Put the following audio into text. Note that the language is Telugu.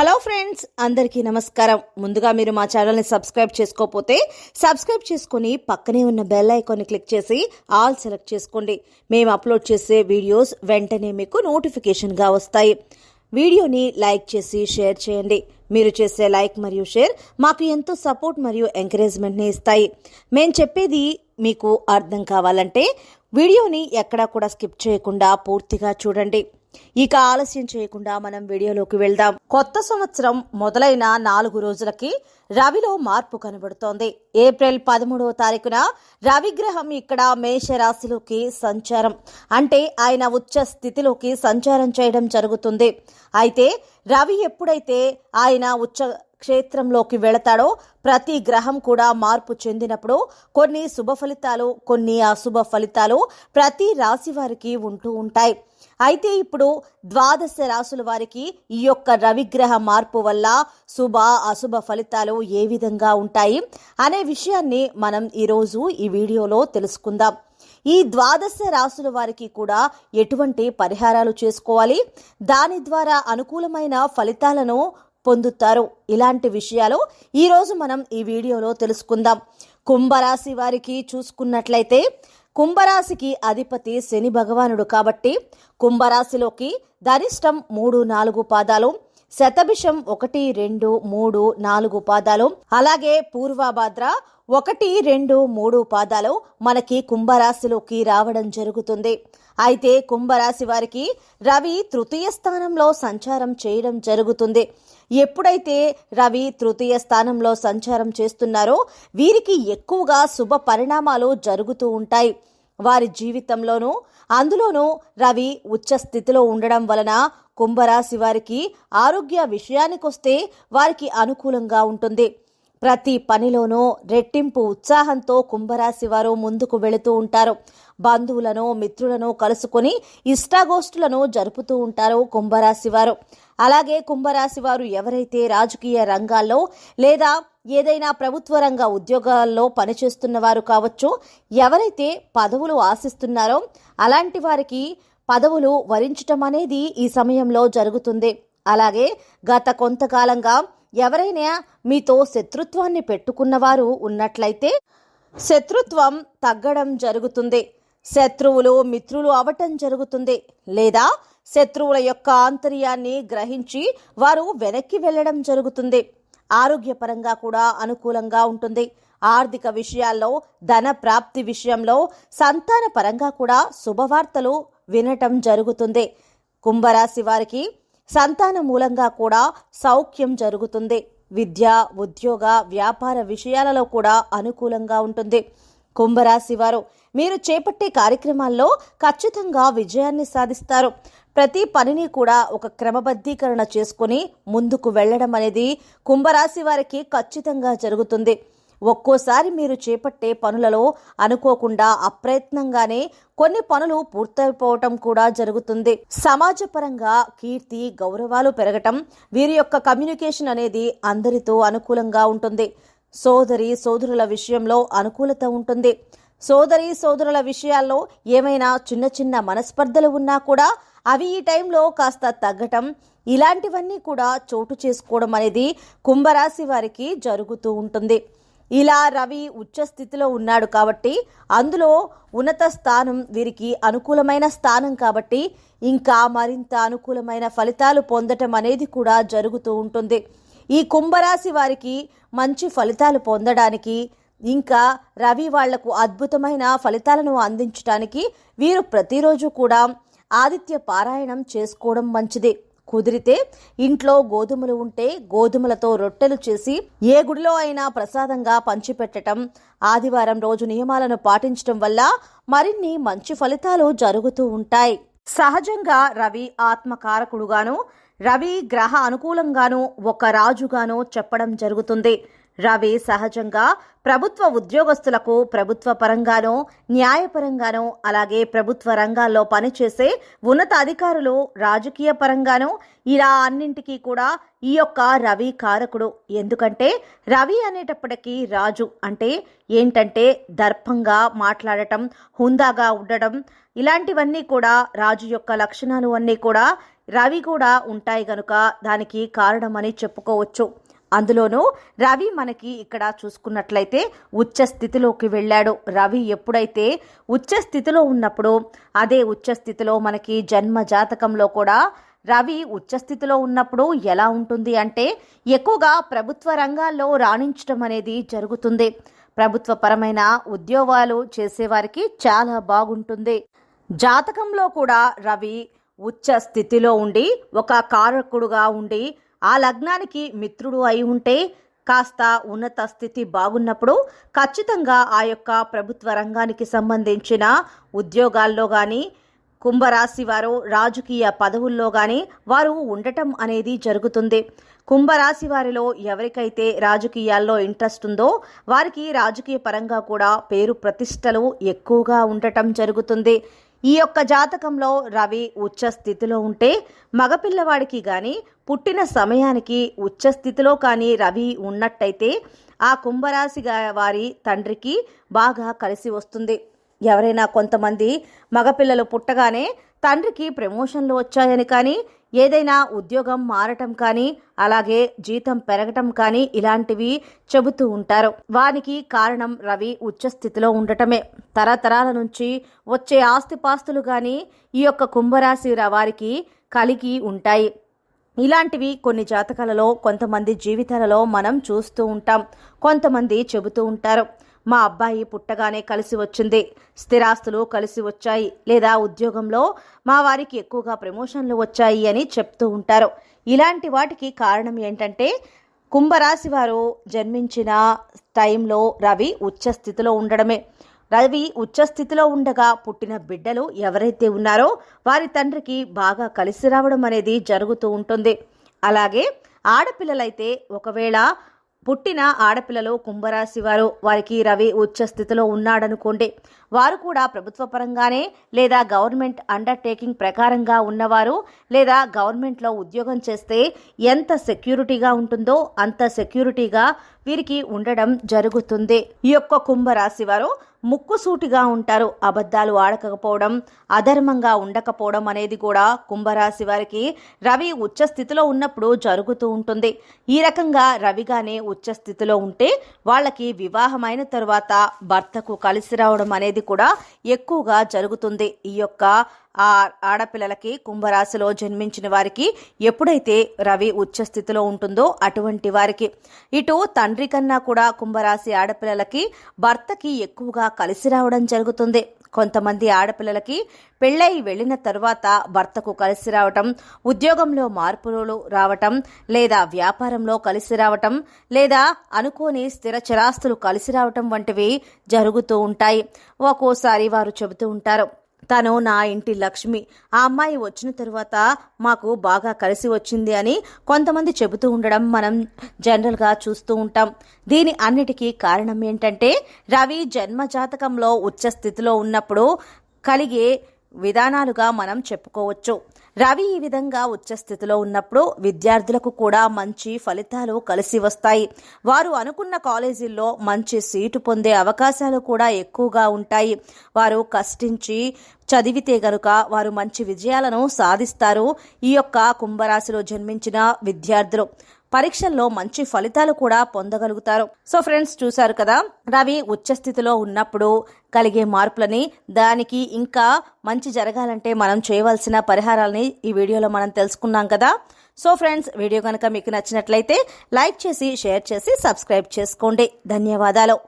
హలో ఫ్రెండ్స్ అందరికీ నమస్కారం. ముందుగా మీరు మా ఛానల్ని సబ్స్క్రైబ్ చేసుకోకపోతే సబ్స్క్రైబ్ చేసుకుని పక్కనే ఉన్న బెల్ ఐకాన్ని క్లిక్ చేసి ఆల్ సెలెక్ట్ చేసుకోండి. మేము అప్లోడ్ చేసే వీడియోస్ వెంటనే మీకు నోటిఫికేషన్గా వస్తాయి. వీడియోని లైక్ చేసి షేర్ చేయండి. మీరు చేసే లైక్ మరియు షేర్ మాకు ఎంతో సపోర్ట్ మరియు ఎంకరేజ్మెంట్ని ఇస్తాయి. మేము చెప్పేది మీకు అర్థం కావాలంటే వీడియోని ఎక్కడా కూడా స్కిప్ చేయకుండా పూర్తిగా చూడండి. ఇక ఆలస్యం చేయకుండా మనం వీడియోలోకి వెళ్దాం. కొత్త సంవత్సరం మొదలైన నాలుగు రోజులకి రవిలో మార్పు కనబడుతోంది. ఏప్రిల్ పదమూడవ తారీఖున రవిగ్రహం ఇక్కడ మేషరాశిలోకి సంచారం. అంటే ఆయన ఉచ్చ స్థితిలోకి సంచారం చేయడం జరుగుతుంది. అయితే రవి ఎప్పుడైతే ఆయన ఉచ్చ క్షేత్రంలోకి వెళతాడో ప్రతి గ్రహం కూడా మార్పు చెందినప్పుడు కొన్ని శుభ ఫలితాలు కొన్ని అశుభ ఫలితాలు ప్రతి రాశి వారికి ఉంటూ ఉంటాయి. అయితే ఇప్పుడు ద్వాదశ రాసుల వారికి ఈ యొక్క రవిగ్రహ మార్పు వల్ల శుభ అశుభ ఫలితాలు ఏ విధంగా ఉంటాయి అనే విషయాన్ని మనం ఈరోజు ఈ వీడియోలో తెలుసుకుందాం. ఈ ద్వాదశ రాసుల వారికి కూడా ఎటువంటి పరిహారాలు చేసుకోవాలి? దాని ద్వారా అనుకూలమైన ఫలితాలను పొందుతారు? ఇలాంటి విషయాలు ఈరోజు మనం ఈ వీడియోలో తెలుసుకుందాం. కుంభరాశి వారికి చూసుకున్నట్లయితే కుంభరాశికి అధిపతి శని భగవానుడు కాబట్టి కుంభరాశిలోకి ధనిష్టం మూడు నాలుగు పాదాలు శతభిషం ఒకటి రెండు మూడు నాలుగు పాదాలు అలాగే పూర్వభాద్ర ఒకటి రెండు మూడు పాదాలు మనకి కుంభరాశిలోకి రావడం జరుగుతుంది. అయితే కుంభరాశి వారికి రవి తృతీయ స్థానంలో సంచారం చేయడం జరుగుతుంది. ఎప్పుడైతే రవి తృతీయ స్థానంలో సంచారం చేస్తున్నారో వీరికి ఎక్కువగా శుభ పరిణామాలు జరుగుతూ ఉంటాయి. వారి జీవితంలోనూ అందులోనూ రవి ఉచ్చస్థితిలో ఉండడం వలన కుంభరాశి వారికి ఆరోగ్య విషయానికొస్తే వారికి అనుకూలంగా ఉంటుంది. ప్రతి పనిలోనూ రెట్టింపు ఉత్సాహంతో కుంభరాశి వారు ముందుకు వెళుతూ ఉంటారు. బంధువులను మిత్రులను కలుసుకొని ఇష్టాగోష్ఠులను జరుపుతూ ఉంటారు కుంభరాశి వారు అలాగే కుంభరాశి వారు ఎవరైతే రాజకీయ రంగాల్లో లేదా ఏదైనా ప్రభుత్వ రంగ ఉద్యోగాల్లో పనిచేస్తున్న వారు కావచ్చు ఎవరైతే పదవులు ఆశిస్తున్నారో అలాంటి వారికి పదవులు వరించటం అనేది ఈ సమయంలో జరుగుతుంది. అలాగే గత కొంతకాలంగా ఎవరైనా మీతో శత్రుత్వాన్ని పెట్టుకున్నవారు ఉన్నట్లయితే శత్రుత్వం తగ్గడం జరుగుతుంది. శత్రువులు మిత్రులు అవటం జరుగుతుంది. లేదా శత్రువుల యొక్క ఆంతర్యాన్ని గ్రహించి వారు వెనక్కి వెళ్ళడం జరుగుతుంది. ఆరోగ్యపరంగా కూడా అనుకూలంగా ఉంటుంది. ఆర్థిక విషయాల్లో ధన ప్రాప్తి విషయంలో సంతాన పరంగా కూడా శుభవార్తలు వినటం జరుగుతుంది. కుంభరాశి వారికి సంతాన మూలంగా కూడా సౌఖ్యం జరుగుతుంది. విద్య ఉద్యోగ వ్యాపార విషయాలలో కూడా అనుకూలంగా ఉంటుంది. కుంభరాశి వారు మీరు చేపట్టే కార్యక్రమాల్లో ఖచ్చితంగా విజయాన్ని సాధిస్తారు. ప్రతి పనిని కూడా ఒక క్రమబద్ధీకరణ చేసుకుని ముందుకు వెళ్ళడం అనేది కుంభరాశి వారికి ఖచ్చితంగా జరుగుతుంది. ఒక్కోసారి మీరు చేపట్టే పనులలో అనుకోకుండా అప్రయత్నంగానే కొన్ని పనులు పూర్తయిపోవటం కూడా జరుగుతుంది. సమాజపరంగా కీర్తి గౌరవాలు పెరగటం వీరి యొక్క కమ్యూనికేషన్ అనేది అందరితో అనుకూలంగా ఉంటుంది. సోదరి సోదరుల విషయంలో అనుకూలత ఉంటుంది. సోదరి సోదరుల విషయాల్లో ఏమైనా చిన్న చిన్న మనస్పర్ధలు ఉన్నా కూడా అవి ఈ టైంలో కాస్త తగ్గటం ఇలాంటివన్నీ కూడా చోటు చేసుకోవడం అనేది కుంభరాశి వారికి జరుగుతూ ఉంటుంది. ఇలా రవి ఉచ్చ స్థితిలో ఉన్నాడు కాబట్టి అందులో ఉన్నత స్థానం వీరికి అనుకూలమైన స్థానం కాబట్టి ఇంకా మరింత అనుకూలమైన ఫలితాలు పొందటం అనేది కూడా జరుగుతూ ఉంటుంది. ఈ కుంభరాశి వారికి మంచి ఫలితాలు పొందడానికి ఇంకా రవి వాళ్ళకు అద్భుతమైన ఫలితాలను అందించడానికి వీరు ప్రతిరోజు కూడా ఆదిత్య పారాయణం చేసుకోవడం మంచిది. కుదిరితే ఇంట్లో గోధుమలు ఉంటే గోధుమలతో రొట్టెలు చేసి ఏ గుడిలో అయినా ప్రసాదంగా పంచిపెట్టడం ఆదివారం రోజు నియమాలను పాటించడం వల్ల మరిన్ని మంచి ఫలితాలు జరుగుతూ ఉంటాయి. సహజంగా రవి ఆత్మకారకుడుగాను రవి గ్రహ అనుకూలంగాను ఒక రాజుగాను చెప్పడం జరుగుతుంది. రవి సహజంగా ప్రభుత్వ ఉద్యోగస్తులకు ప్రభుత్వ పరంగానో న్యాయపరంగానో అలాగే ప్రభుత్వ రంగాల్లో పనిచేసే ఉన్నత అధికారులు రాజకీయ పరంగానో ఇలా అన్నింటికీ కూడా ఈ యొక్క రవి కారకుడు. ఎందుకంటే రవి అనేటప్పటికీ రాజు. అంటే ఏంటంటే దర్పంగా మాట్లాడటం హుందాగా ఉండటం ఇలాంటివన్నీ కూడా రాజు యొక్క లక్షణాలు అన్నీ కూడా రవి కూడా ఉంటాయి గనుక దానికి కారణమని చెప్పుకోవచ్చు. అందులోనూ రవి మనకి ఇక్కడ చూసుకున్నట్లయితే ఉచ్చ స్థితిలోకి వెళ్ళాడు. రవి ఎప్పుడైతే ఉచ్చ స్థితిలో ఉన్నప్పుడు అదే ఉచ్చ స్థితిలో మనకి జన్మ జాతకంలో కూడా రవి ఉచ్చస్థితిలో ఉన్నప్పుడు ఎలా ఉంటుంది అంటే ఎక్కువగా ప్రభుత్వ రంగాల్లో రాణించడం అనేది జరుగుతుంది. ప్రభుత్వ పరమైన ఉద్యోగాలు చేసేవారికి చాలా బాగుంటుంది. జాతకంలో కూడా రవి ఉచ్చ స్థితిలో ఉండి ఒక కారకుడుగా ఉండి ఆ లగ్నానికి మిత్రుడు అయి ఉంటే కాస్త ఉన్నత స్థితి బాగున్నప్పుడు ఖచ్చితంగా ఆ యొక్క ప్రభుత్వ రంగానికి సంబంధించిన ఉద్యోగాల్లో కానీ కుంభరాశి వారు రాజకీయ పదవుల్లో కానీ వారు ఉండటం అనేది జరుగుతుంది. కుంభరాశి వారిలో ఎవరికైతే రాజకీయాల్లో ఇంట్రెస్ట్ ఉందో వారికి రాజకీయ పరంగా కూడా పేరు ప్రతిష్టలు ఎక్కువగా ఉండటం జరుగుతుంది. ఈ యొక్క జాతకంలో రవి ఉచ్చ స్థితిలో ఉంటే మగపిల్లవాడికి కానీ పుట్టిన సమయానికి ఉచ్చ స్థితిలో కానీ రవి ఉన్నట్టయితే ఆ కుంభరాశి వారి తండ్రికి బాగా కలిసి వస్తుంది. ఎవరైనా కొంతమంది మగపిల్లలు పుట్టగానే తండ్రికి ప్రమోషన్లు వచ్చాయని కానీ ఏదైనా ఉద్యోగం మారటం కానీ అలాగే జీతం పెరగటం కానీ ఇలాంటివి చెబుతూ ఉంటారు. వానికి కారణం రవి ఉచ్చస్థితిలో ఉండటమే. తరతరాల నుంచి వచ్చే ఆస్తిపాస్తులు కానీ ఈ యొక్క కుంభరాశి వారికి కలిగి ఉంటాయి. ఇలాంటివి కొన్ని జాతకాలలో కొంతమంది జీవితాలలో మనం చూస్తూ ఉంటాం. కొంతమంది చెబుతూ ఉంటారు. మా అబ్బాయి పుట్టగానే కలిసి వచ్చింది. స్థిరాస్తులు కలిసి వచ్చాయి. లేదా ఉద్యోగంలో మా వారికి ఎక్కువగా ప్రమోషన్లు వచ్చాయి అని చెప్తూ ఉంటారు. ఇలాంటి వాటికి కారణం ఏంటంటే కుంభరాశి వారు జన్మించిన టైంలో రవి ఉచ్చ స్థితిలో ఉండడమే. రవి ఉచ్చస్థితిలో ఉండగా పుట్టిన బిడ్డలు ఎవరైతే ఉన్నారో వారి తండ్రికి బాగా కలిసి రావడం అనేది జరుగుతూ ఉంటుంది. అలాగే ఆడపిల్లలైతే ఒకవేళ పుట్టిన ఆడపిల్లలు కుంభరాశి వారు వారికి రవి ఉచ్చ స్థితిలో ఉన్నాడనుకోండి వారు కూడా ప్రభుత్వ పరంగానే లేదా గవర్నమెంట్ అండర్టేకింగ్ ప్రకారంగా ఉన్నవారు లేదా గవర్నమెంట్లో ఉద్యోగం చేస్తే ఎంత సెక్యూరిటీగా ఉంటుందో అంత సెక్యూరిటీగా వీరికి ఉండడం జరుగుతుంది. ఈ యొక్క కుంభరాశి వారు ముక్కుసూటిగా ఉంటారు. అబద్ధాలు ఆడకపోవడం అధర్మంగా ఉండకపోవడం అనేది కూడా కుంభరాశి వారికి రవి ఉచ్చ స్థితిలో ఉన్నప్పుడు జరుగుతూ ఉంటుంది. ఈ రకంగా రవిగానే ఉచ్చ స్థితిలో ఉంటే వాళ్ళకి వివాహమైన తరువాత భర్తకు కలిసి రావడం అనేది కూడా ఎక్కువగా జరుగుతుంది. ఈ యొక్క ఆ ఆడపిల్లలకి కుంభరాశిలో జన్మించిన వారికి ఎప్పుడైతే రవి ఉచ్చస్థితిలో ఉంటుందో అటువంటి వారికి. ఇటు తండ్రి కన్నా కూడా కుంభరాశి ఆడపిల్లలకి భర్తకి ఎక్కువగా కలిసి రావడం జరుగుతుంది. కొంతమంది ఆడపిల్లలకి పెళ్ళై వెళ్ళిన తర్వాత భర్తకు కలిసి రావటం ఉద్యోగంలో మార్పులు రావటం లేదా వ్యాపారంలో కలిసి రావటం లేదా అనుకోని స్థిర చరాస్తులు కలిసి రావటం వంటివి జరుగుతూ ఉంటాయి. ఒక్కోసారి వారు చెబుతూ ఉంటారు తను నా ఇంటి లక్ష్మి. ఆ అమ్మాయి వచ్చిన తరువాత మాకు బాగా కలిసి వచ్చింది అని కొంతమంది చెబుతూ ఉండడం మనం జనరల్గా చూస్తూ ఉంటాం. దీని అన్నిటికీ కారణం ఏంటంటే రవి జన్మ జాతకంలో ఉచ్చ స్థితిలో ఉన్నప్పుడు కలిగే విధానాలుగా మనం చెప్పుకోవచ్చు. రవి ఈ విధంగా ఉచ్చస్థితిలో ఉన్నప్పుడు విద్యార్థులకు కూడా మంచి ఫలితాలు కలిసి వస్తాయి. వారు అనుకున్న కాలేజీల్లో మంచి సీటు పొందే అవకాశాలు కూడా ఎక్కువగా ఉంటాయి. వారు కష్టించి చదివితే గనుక వారు మంచి విజయాలను సాధిస్తారు. ఈ యొక్క కుంభరాశిలో జన్మించిన విద్యార్థులు పరీక్షల్లో మంచి ఫలితాలు కూడా పొందగలుగుతారు. సో ఫ్రెండ్స్ చూశారు కదా రవి ఉచ్చస్థితిలో ఉన్నప్పుడు కలిగే మార్పులని దానికి ఇంకా మంచి జరగాలంటే మనం చేయవలసిన పరిహారాలని ఈ వీడియోలో మనం తెలుసుకున్నాం కదా. సో ఫ్రెండ్స్ వీడియో కనుక మీకు నచ్చినట్లయితే లైక్ చేసి షేర్ చేసి సబ్స్క్రైబ్ చేసుకోండి. ధన్యవాదాలు.